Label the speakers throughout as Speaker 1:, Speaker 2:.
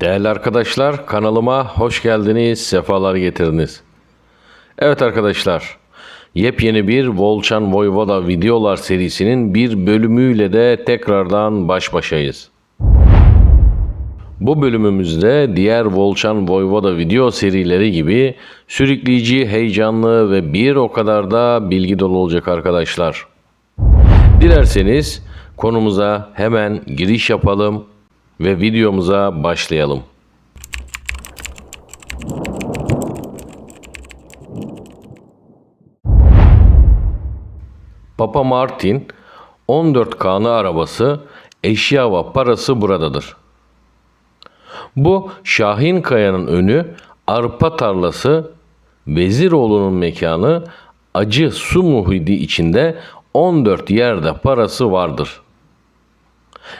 Speaker 1: Değerli arkadaşlar kanalıma hoş geldiniz, sefalar getirdiniz. Evet arkadaşlar, yepyeni bir Volçan Voyvoda videolar serisinin bir bölümüyle de tekrardan baş başayız. Bu bölümümüzde diğer Volçan Voyvoda video serileri gibi sürükleyici, heyecanlı ve bir o kadar da bilgi dolu olacak arkadaşlar. Dilerseniz konumuza hemen giriş yapalım ve videomuza başlayalım. Papa Martin 14 kanı arabası, eşya ve parası buradadır. Bu Şahin Kaya'nın önü, arpa tarlası, Veziroğlu'nun mekanı, acı su muhidi içinde 14 yerde parası vardır.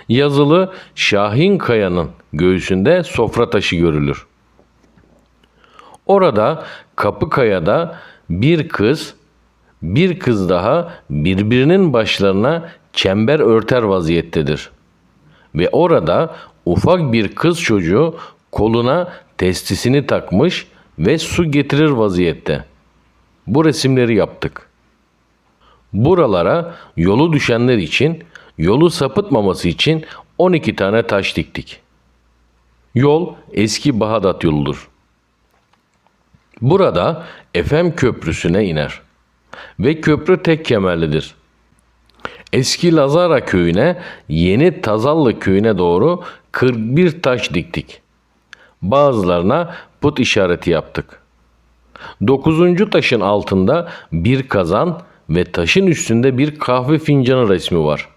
Speaker 1: Yazılı Şahin Kaya'nın göğsünde sofra taşı görülür. Orada Kapıkaya'da bir kız, bir kız daha birbirinin başlarına çember örter vaziyettedir. Ve orada ufak bir kız çocuğu koluna testisini takmış ve su getirir vaziyette. Bu resimleri yaptık. Buralara yolu düşenler için, yolu sapıtmaması için 12 tane taş diktik. Yol eski Bahadat yoludur. Burada Efem Köprüsü'ne iner ve köprü tek kemerlidir. Eski Lazara köyüne, yeni Tazallı köyüne doğru 41 taş diktik. Bazılarına put işareti yaptık. Dokuzuncu taşın altında bir kazan ve taşın üstünde bir kahve fincanı resmi var.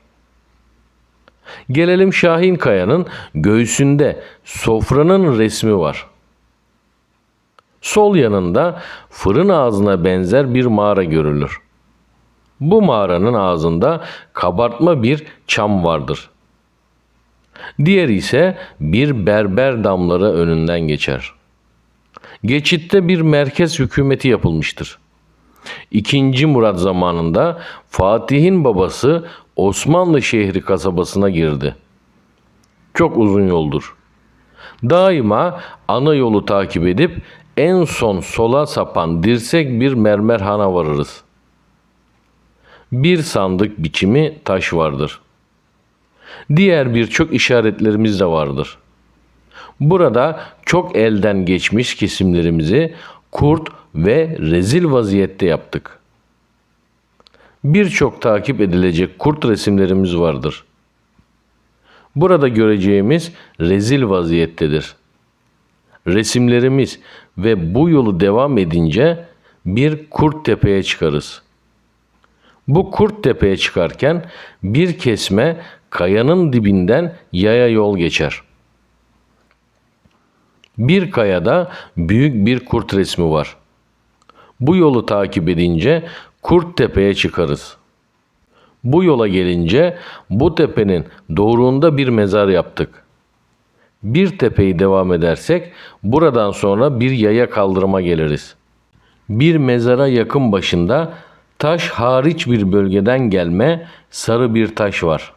Speaker 1: Gelelim Şahin Kaya'nın göğsünde sofranın resmi var. Sol yanında fırın ağzına benzer bir mağara görülür. Bu mağaranın ağzında kabartma bir çam vardır. Diğer ise bir berber damları önünden geçer. Geçitte bir merkez hükümeti yapılmıştır. İkinci Murat zamanında Fatih'in babası Osmanlı şehri kasabasına girdi. Çok uzun yoldur. Daima ana yolu takip edip en son sola sapan dirsek bir mermerhana varırız. Bir sandık biçimi taş vardır. Diğer birçok işaretlerimiz de vardır. Burada çok elden geçmiş kesimlerimizi kurt ve rezil vaziyette yaptık. Birçok takip edilecek kurt resimlerimiz vardır. Burada göreceğimiz rezil vaziyettedir. Resimlerimiz ve bu yolu devam edince bir kurt tepeye çıkarız. Bu kurt tepeye çıkarken bir kesme kayanın dibinden yaya yol geçer. Bir kayada büyük bir kurt resmi var. Bu yolu takip edince Kurt Tepe'ye çıkarız. Bu yola gelince bu tepenin doğruğunda bir mezar yaptık. Bir tepeyi devam edersek buradan sonra bir yaya kaldırıma geliriz. Bir mezara yakın başında taş hariç bir bölgeden gelme sarı bir taş var.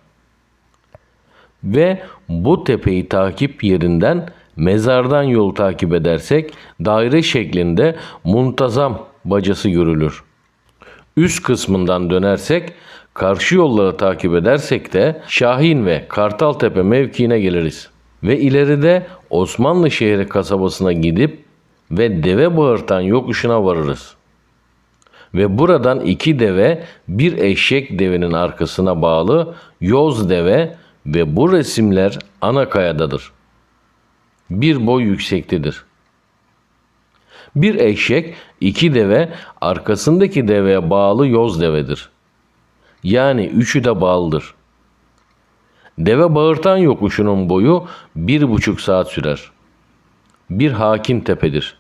Speaker 1: Ve bu tepeyi takip yerinden mezardan yol takip edersek daire şeklinde muntazam bacası görülür. Üst kısmından dönersek karşı yolları takip edersek de Şahin ve Kartaltepe mevkiine geliriz. Ve ileride Osmanlı şehri kasabasına gidip ve deve bağırtan yokuşuna varırız. Ve buradan iki deve bir eşek devenin arkasına bağlı yoz deve ve bu resimler ana kayadadır. Bir boy yüksektedir. Bir eşek, iki deve, arkasındaki deveye bağlı yoz devedir. Yani üçü de bağlıdır. Deve bağırtan yokuşunun boyu bir buçuk saat sürer. Bir hakim tepedir.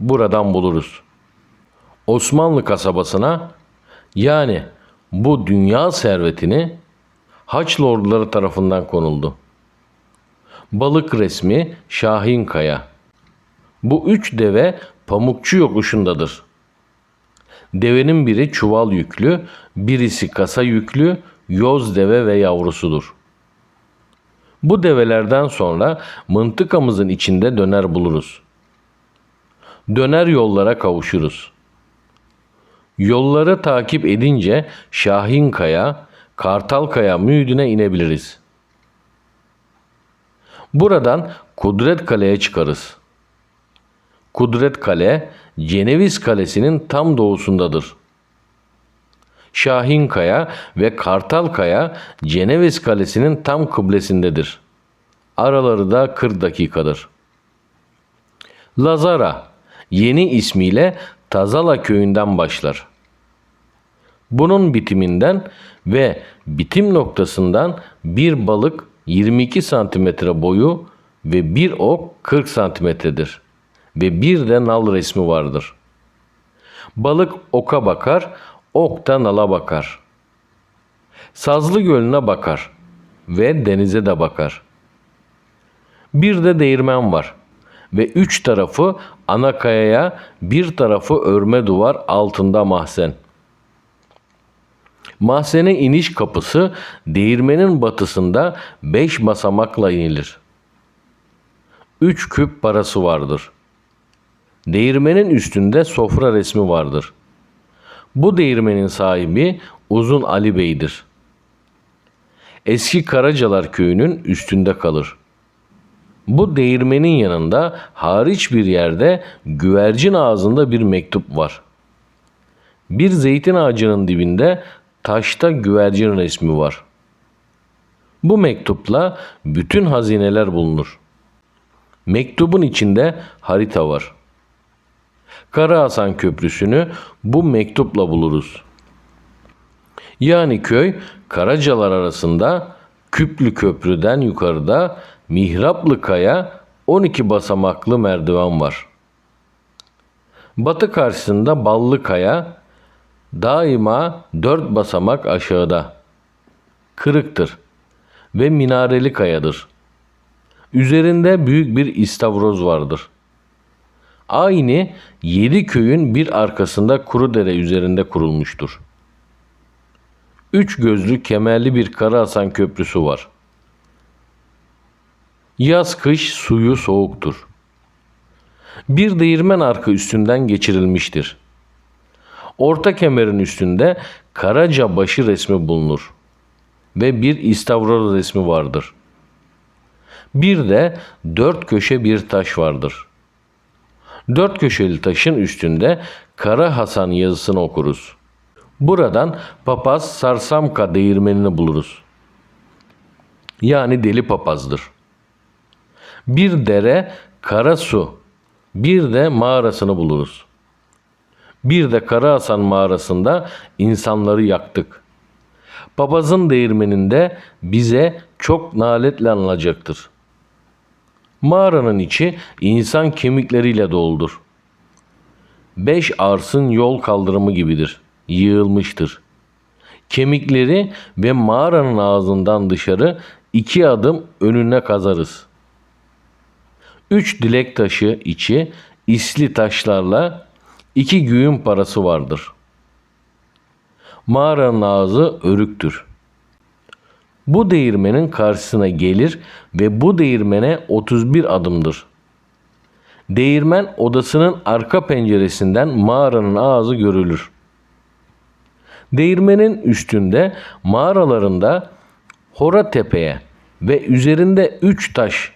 Speaker 1: Buradan buluruz. Osmanlı kasabasına yani bu dünya servetini Haçlı orduları tarafından konuldu. Balık resmi Şahin Kaya. Bu üç deve pamukçu yokuşundadır. Devenin biri çuval yüklü, birisi kasa yüklü, yoz deve ve yavrusudur. Bu develerden sonra mıntıkamızın içinde döner buluruz. Döner yollara kavuşuruz. Yolları takip edince Şahinkaya, Kartalkaya müydüne inebiliriz. Buradan Kudret Kale'ye çıkarız. Kudret Kale, Ceneviz Kalesi'nin tam doğusundadır. Şahinkaya ve Kartalkaya Ceneviz Kalesi'nin tam kıblesindedir. Araları da 40 dakikadır. Lazara yeni ismiyle Tazala köyünden başlar. Bunun bitiminden ve bitim noktasından bir balık 22 santimetre boyu ve bir ok 40 santimetredir ve bir de nal resmi vardır. Balık oka bakar, ok da nala bakar. Sazlı Gölü'ne bakar ve denize de bakar. Bir de değirmen var ve üç tarafı ana kayaya, bir tarafı örme duvar altında mahzen. Mahzene iniş kapısı değirmenin batısında beş basamakla inilir. Üç küp parası vardır. Değirmenin üstünde sofra resmi vardır. Bu değirmenin sahibi Uzun Ali Bey'dir. Eski Karacalar köyünün üstünde kalır. Bu değirmenin yanında hariç bir yerde güvercin ağzında bir mektup var. Bir zeytin ağacının dibinde taşta güvercin resmi var. Bu mektupla bütün hazineler bulunur. Mektubun içinde harita var. Kara Hasan Köprüsü'nü bu mektupla buluruz. Yani köy Karacalar arasında Küplü Köprü'den yukarıda Mihraplı Kaya 12 basamaklı merdiven var. Batı karşısında Ballı Kaya daima 4 basamak aşağıda. Kırıktır ve minareli kayadır. Üzerinde büyük bir istavroz vardır. Aynı yedi köyün bir arkasında Kurudere üzerinde kurulmuştur. Üç gözlü kemerli bir Kara Hasan Köprüsü var. Yaz kış suyu soğuktur. Bir değirmen arka üstünden geçirilmiştir. Orta kemerin üstünde Karaca başı resmi bulunur ve bir istavroz resmi vardır. Bir de dört köşe bir taş vardır. Dört köşeli taşın üstünde Kara Hasan yazısını okuruz. Buradan papaz Sarsamka değirmenini buluruz. Yani deli papazdır. Bir dere kara su, bir de mağarasını buluruz. Bir de Kara Hasan mağarasında insanları yaktık. Papazın değirmeninde bize çok naletle anılacaktır. Mağaranın içi insan kemikleriyle doludur. Beş arsın yol kaldırımı gibidir. Yığılmıştır. Kemikleri ve mağaranın ağzından dışarı iki adım önüne kazarız. Üç dilek taşı içi isli taşlarla iki güğün parası vardır. Mağaranın ağzı örüktür. Bu değirmenin karşısına gelir ve bu değirmene 31 adımdır. Değirmen odasının arka penceresinden mağaranın ağzı görülür. Değirmenin üstünde mağaralarında Hora Tepe'ye ve üzerinde üç taş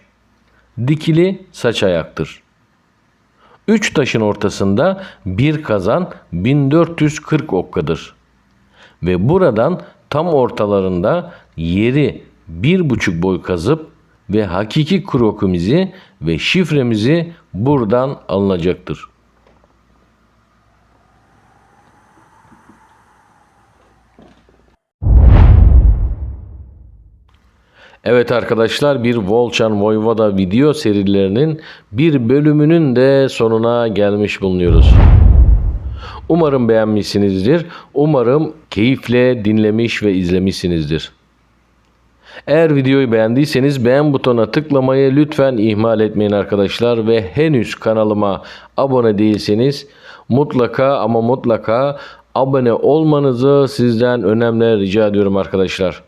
Speaker 1: dikili saç ayaktır. Üç taşın ortasında bir kazan 1440 okkadır. Ve buradan tam ortalarında yeri bir buçuk boy kazıp ve hakiki krokimizi ve şifremizi buradan alınacaktır. Evet arkadaşlar bir Volchan Voyvoda video serilerinin bir bölümünün de sonuna gelmiş bulunuyoruz. Umarım beğenmişsinizdir. Umarım keyifle dinlemiş ve izlemişsinizdir. Eğer videoyu beğendiyseniz beğen butonuna tıklamayı lütfen ihmal etmeyin arkadaşlar ve henüz kanalıma abone değilseniz mutlaka ama mutlaka abone olmanızı sizden önemli rica ediyorum arkadaşlar.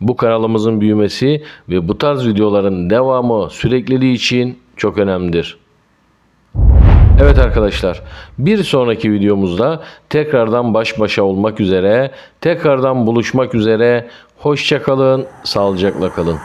Speaker 1: Bu kanalımızın büyümesi ve bu tarz videoların devamı sürekliliği için çok önemlidir. Evet arkadaşlar, bir sonraki videomuzda tekrardan baş başa olmak üzere, tekrardan buluşmak üzere. Hoşça kalın, sağlıcakla kalın.